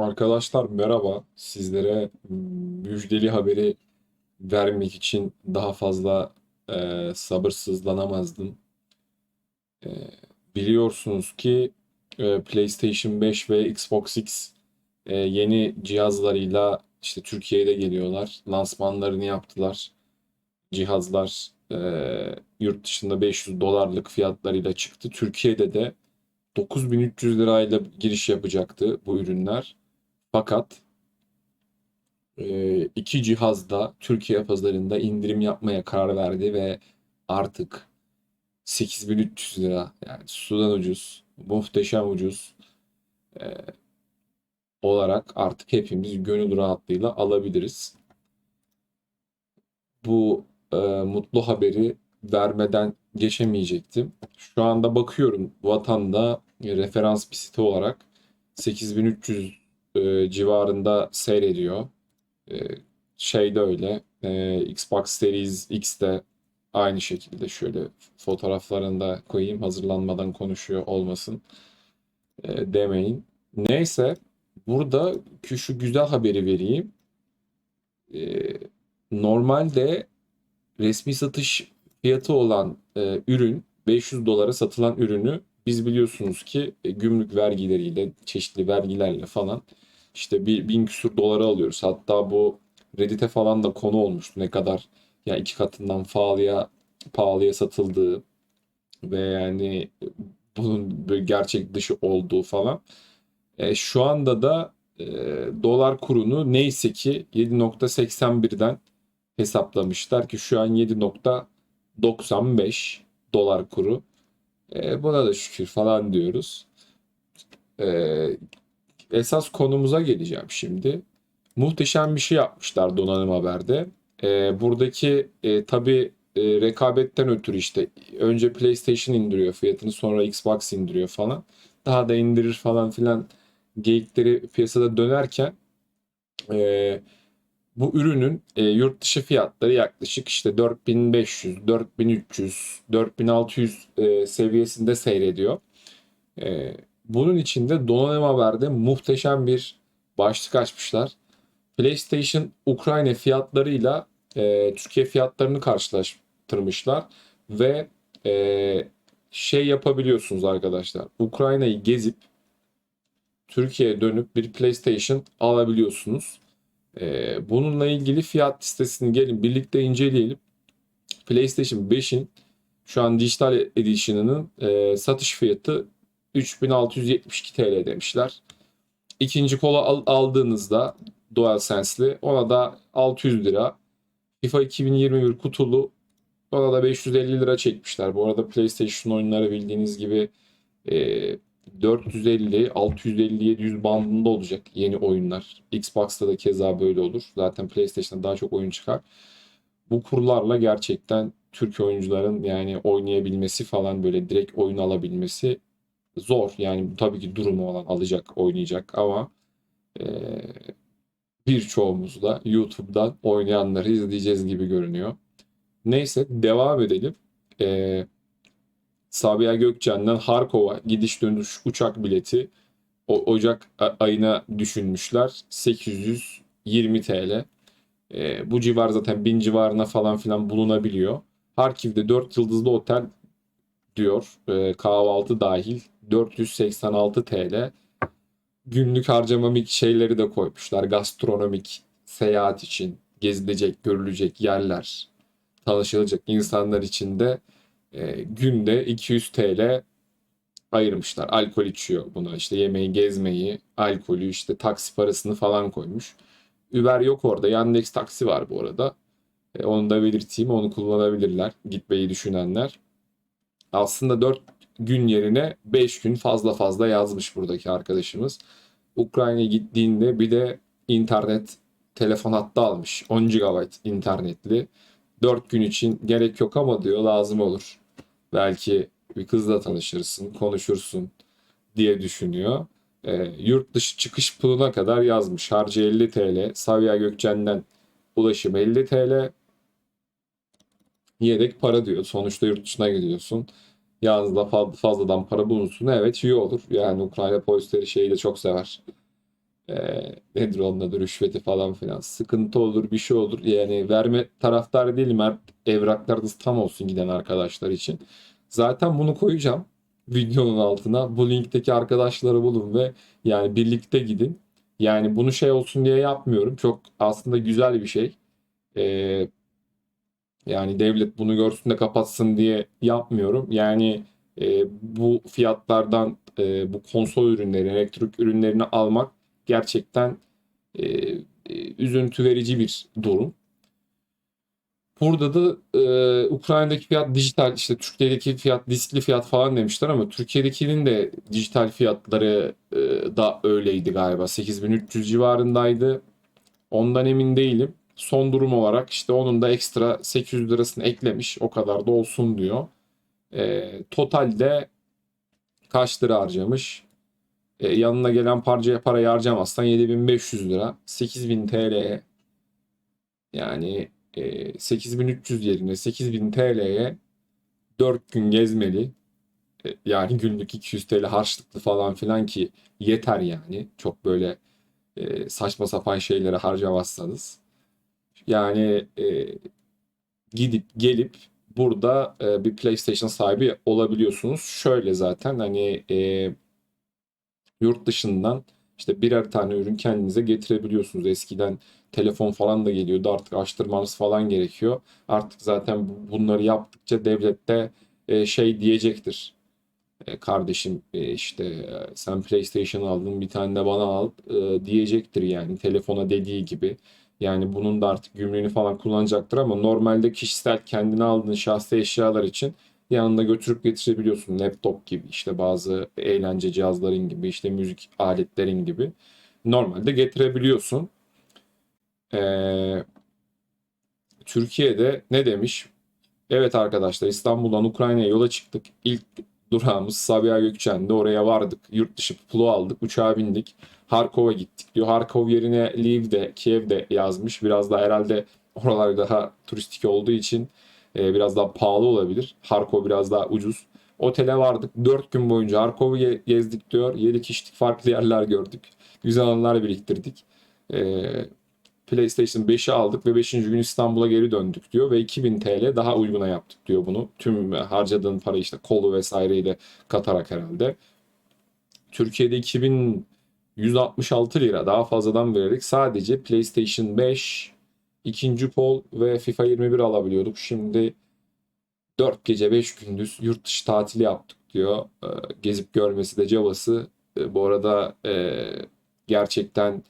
Arkadaşlar merhaba. Sizlere müjdeli haberi vermek için daha fazla e, sabırsızlanamazdım. E, biliyorsunuz ki e, PlayStation 5 ve Xbox X e, yeni cihazlarıyla işte Türkiye'de geliyorlar. Lansmanlarını yaptılar. Cihazlar e, yurt dışında 500 dolarlık fiyatlarıyla çıktı. Türkiye'de de 9300 lirayla giriş yapacaktı bu ürünler. Fakat e, iki cihazda Türkiye pazarında indirim yapmaya karar verdi ve artık 8300 lira yani sudan ucuz, muhteşem ucuz e, olarak artık hepimiz gönül rahatlığıyla alabiliriz. Bu e, mutlu haberi vermeden geçemeyecektim. Şu anda bakıyorum vatanda referans bir site olarak 8300 e, civarında seyrediyor. E, şey de öyle. E, Xbox Series X de aynı şekilde şöyle fotoğraflarını da koyayım hazırlanmadan konuşuyor olmasın e, demeyin. Neyse burada şu güzel haberi vereyim. E, normalde resmi satış fiyatı olan e, ürün 500 dolara satılan ürünü biz biliyorsunuz ki e, gümrük vergileriyle çeşitli vergilerle falan işte bir bin küsur dolara alıyoruz. Hatta bu Reddit'e falan da konu olmuştu ne kadar ya iki katından pahalıya pahalıya satıldığı ve yani bunun böyle gerçek dışı olduğu falan. E, şu anda da e, dolar kurunu neyse ki 7.81'den hesaplamışlar ki şu an 7.95 dolar kuru. E, buna da şükür falan diyoruz. E, esas konumuza geleceğim şimdi. Muhteşem bir şey yapmışlar Donanım Haber'de. E, buradaki e, tabii e, rekabetten ötürü işte önce PlayStation indiriyor fiyatını sonra Xbox indiriyor falan. Daha da indirir falan filan geyikleri piyasada dönerken e, bu ürünün e, yurt dışı fiyatları yaklaşık işte 4500, 4300, 4600 e, seviyesinde seyrediyor. E, bunun içinde donanım haberde muhteşem bir başlık açmışlar. PlayStation Ukrayna fiyatlarıyla e, Türkiye fiyatlarını karşılaştırmışlar ve e, şey yapabiliyorsunuz arkadaşlar. Ukrayna'yı gezip Türkiye'ye dönüp bir PlayStation alabiliyorsunuz. E, bununla ilgili fiyat listesini gelin birlikte inceleyelim. PlayStation 5'in şu an dijital edition'ının e, satış fiyatı 3672 TL demişler. İkinci kola al, aldığınızda DualSense'li ona da 600 lira. FIFA 2021 kutulu ona da 550 lira çekmişler. Bu arada PlayStation oyunları bildiğiniz gibi e, 450, 650, 700 bandında olacak yeni oyunlar. Xbox'ta da keza böyle olur. Zaten PlayStation'da daha çok oyun çıkar. Bu kurlarla gerçekten Türk oyuncuların yani oynayabilmesi falan böyle direkt oyun alabilmesi zor. Yani tabii ki durumu olan alacak, oynayacak ama e, birçoğumuz da YouTube'dan oynayanları izleyeceğiz gibi görünüyor. Neyse devam edelim. E, Sabiha Gökçen'den Harkova gidiş dönüş uçak bileti o, Ocak ayına düşünmüşler. 820 TL. E, bu civar zaten 1000 civarına falan filan bulunabiliyor. Harkiv'de 4 yıldızlı otel diyor. E, kahvaltı dahil 486 TL. Günlük harcamamik şeyleri de koymuşlar. Gastronomik seyahat için gezilecek, görülecek yerler, tanışılacak insanlar için de e, günde 200 TL ayırmışlar. Alkol içiyor buna işte yemeği, gezmeyi, alkolü işte taksi parasını falan koymuş. Uber yok orada. Yandex taksi var bu arada. E, onu da belirteyim. Onu kullanabilirler. Gitmeyi düşünenler. Aslında 4 gün yerine 5 gün fazla fazla yazmış buradaki arkadaşımız. Ukrayna'ya gittiğinde bir de internet telefon hattı almış. 10 GB internetli. 4 gün için gerek yok ama diyor lazım olur. Belki bir kızla tanışırsın, konuşursun diye düşünüyor. E, yurt dışı çıkış puluna kadar yazmış. Harcı 50 TL. Sabiha Gökçen'den ulaşım 50 TL. Yedek para diyor. Sonuçta yurt dışına gidiyorsun. Yanınızda fazladan para bulunsun. Evet iyi olur. Yani Ukrayna polisleri şeyi de çok sever. E, nedir onun adı? Rüşveti falan filan. Sıkıntı olur bir şey olur. Yani verme taraftarı değilim. Hep evraklarınız tam olsun giden arkadaşlar için. Zaten bunu koyacağım videonun altına. Bu linkteki arkadaşları bulun ve yani birlikte gidin. Yani bunu şey olsun diye yapmıyorum. Çok aslında güzel bir şey. E, yani devlet bunu görsün de kapatsın diye yapmüyorum yani e, bu fiyatlardan e, bu konsol ürünleri elektrik ürünlerini almak gerçekten e, e, üzüntü verici bir durum. Burada da e, Ukrayna'daki fiyat dijital işte Türkiye'deki fiyat diskli fiyat falan demişler ama Türkiye'dekinin de dijital fiyatları e, da öyleydi galiba 8300 civarındaydı. Ondan emin değilim. Son durum olarak işte onun da ekstra 800 lirasını eklemiş o kadar da olsun diyor. E, totalde kaç lira harcamış? E, yanına gelen parçaya parayı harcamazsan 7500 lira. 8000 TL'ye yani e, 8300 yerine 8000 TL'ye 4 gün gezmeli. E, yani günlük 200 TL harçlıklı falan filan ki yeter yani. Çok böyle e, saçma sapan şeylere harcamazsanız. Yani e, gidip gelip burada e, bir PlayStation sahibi olabiliyorsunuz. Şöyle zaten hani e, yurt dışından işte birer tane ürün kendinize getirebiliyorsunuz. Eskiden telefon falan da geliyordu. Artık açtırmanız falan gerekiyor. Artık zaten bu- bunları yaptıkça devlet de e, şey diyecektir. E, kardeşim e, işte sen PlayStation aldın bir tane de bana al diyecektir yani telefona dediği gibi. Yani bunun da artık gümrüğünü falan kullanacaktır ama normalde kişisel kendine aldığın şahsi eşyalar için yanında götürüp getirebiliyorsun. Laptop gibi işte bazı eğlence cihazların gibi işte müzik aletlerin gibi. Normalde getirebiliyorsun. Ee, Türkiye'de ne demiş? Evet arkadaşlar İstanbul'dan Ukrayna'ya yola çıktık. İlk durağımız Sabiha Gökçen'de. Oraya vardık. Yurt dışı pulu aldık. Uçağa bindik. Harkov'a gittik diyor. Harkov yerine Lviv'de, Kiev'de yazmış. Biraz daha herhalde oralar daha turistik olduğu için e, biraz daha pahalı olabilir. Harkov biraz daha ucuz. Otele vardık. 4 gün boyunca Harkov'u ge- gezdik diyor. Yedik içtik farklı yerler gördük. Güzel anılar biriktirdik. E, PlayStation 5'i aldık ve 5. gün İstanbul'a geri döndük diyor ve 2000 TL daha uyguna yaptık diyor bunu. Tüm harcadığın para işte kolu vesaireyi de katarak herhalde. Türkiye'de 2166 lira daha fazladan vererek sadece PlayStation 5, ikinci pol ve FIFA 21 alabiliyorduk. Şimdi 4 gece 5 gündüz yurt dışı tatili yaptık diyor. Ee, gezip görmesi de cabası. Ee, bu arada e, gerçekten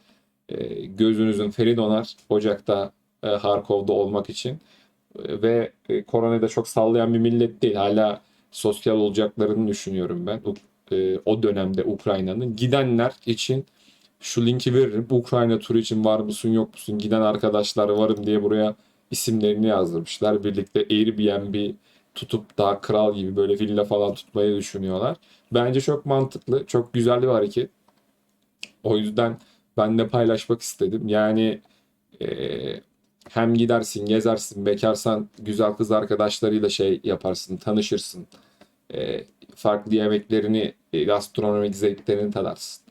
e, gözünüzün feri donar Ocak'ta e, Harkov'da olmak için. E, ve koronayı da çok sallayan bir millet değil. Hala sosyal olacaklarını düşünüyorum ben. O dönemde Ukrayna'nın. Gidenler için şu linki veririm. Ukrayna turu için var mısın yok musun? Giden arkadaşlar varım diye buraya isimlerini yazdırmışlar. Birlikte Airbnb tutup daha kral gibi böyle villa falan tutmayı düşünüyorlar. Bence çok mantıklı, çok güzel bir hareket. O yüzden ben de paylaşmak istedim. Yani eee, hem gidersin, gezersin, bekarsan güzel kız arkadaşlarıyla şey yaparsın, tanışırsın. Eee, farklı yemeklerini, e, gastronomik zevklerini tadarsın.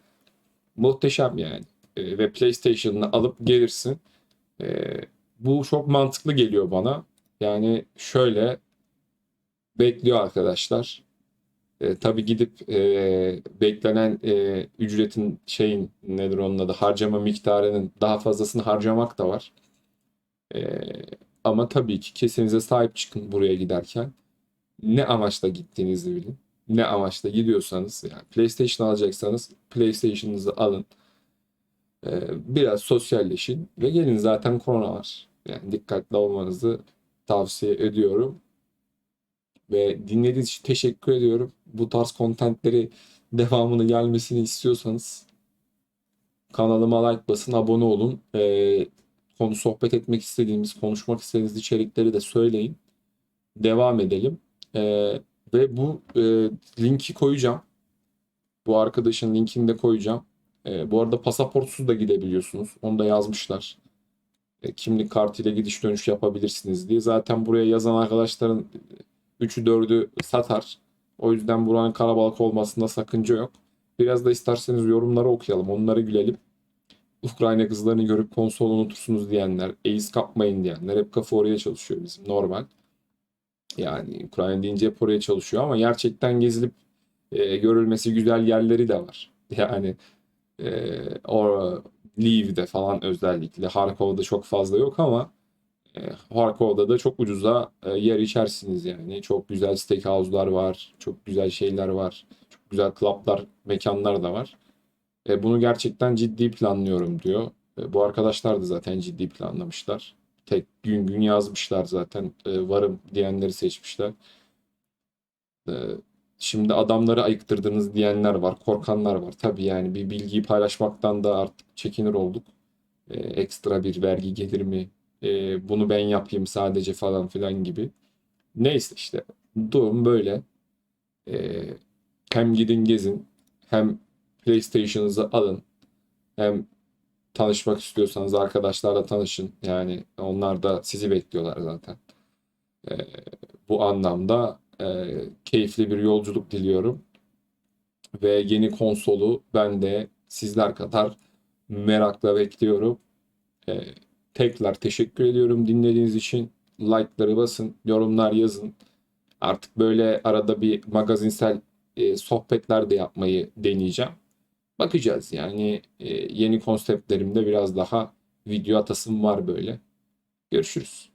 Muhteşem yani. Eee, ve PlayStation'ını alıp gelirsin. Eee, bu çok mantıklı geliyor bana. Yani şöyle bekliyor arkadaşlar. E, tabii gidip e, beklenen e, ücretin şeyin nedir onun adı harcama miktarının daha fazlasını harcamak da var. E, ama tabii ki kesinize sahip çıkın buraya giderken. Ne amaçla gittiğinizi bilin. Ne amaçla gidiyorsanız yani PlayStation alacaksanız PlayStation'ınızı alın. E, biraz sosyalleşin ve gelin zaten korona var. Yani dikkatli olmanızı tavsiye ediyorum. Ve dinlediğiniz için teşekkür ediyorum. Bu tarz kontentleri devamını gelmesini istiyorsanız kanalıma like basın, abone olun. Ee, konu sohbet etmek istediğimiz, konuşmak istediğiniz içerikleri de söyleyin. Devam edelim. Ee, ve bu e, linki koyacağım. Bu arkadaşın linkini de koyacağım. Ee, bu arada pasaportsuz da gidebiliyorsunuz. Onu da yazmışlar. E, kimlik kartıyla gidiş dönüş yapabilirsiniz diye. Zaten buraya yazan arkadaşların 3'ü 4'ü satar. O yüzden buranın kalabalık olmasında sakınca yok. Biraz da isterseniz yorumları okuyalım, onları gülelim. Ukrayna kızlarını görüp konsol unutursunuz diyenler, Ace kapmayın diyenler hep kafa oraya çalışıyor bizim normal. Yani Ukrayna deyince hep oraya çalışıyor ama gerçekten gezilip e, görülmesi güzel yerleri de var. Yani e, o Lviv'de falan özellikle Harkov'da çok fazla yok ama e, Harkov'da da çok ucuza e, yer içersiniz yani. Çok güzel steakhouse'lar var, çok güzel şeyler var, çok güzel club'lar, mekanlar da var. E, bunu gerçekten ciddi planlıyorum diyor. E, bu arkadaşlar da zaten ciddi planlamışlar. Tek gün gün yazmışlar zaten. E, varım diyenleri seçmişler. E, şimdi adamları ayıktırdınız diyenler var, korkanlar var. Tabii yani bir bilgiyi paylaşmaktan da artık çekinir olduk. E, ekstra bir vergi gelir mi? E, bunu ben yapayım sadece falan filan gibi. Neyse işte durum böyle. E, hem gidin gezin hem PlayStation'ınızı alın. Hem tanışmak istiyorsanız arkadaşlarla tanışın. Yani onlar da sizi bekliyorlar zaten. Ee, bu anlamda e, keyifli bir yolculuk diliyorum. Ve yeni konsolu ben de sizler kadar merakla bekliyorum. Ee, tekrar teşekkür ediyorum dinlediğiniz için. Like'ları basın, yorumlar yazın. Artık böyle arada bir magazinsel e, sohbetler de yapmayı deneyeceğim. Bakacağız yani e, yeni konseptlerimde biraz daha video atasım var böyle. Görüşürüz.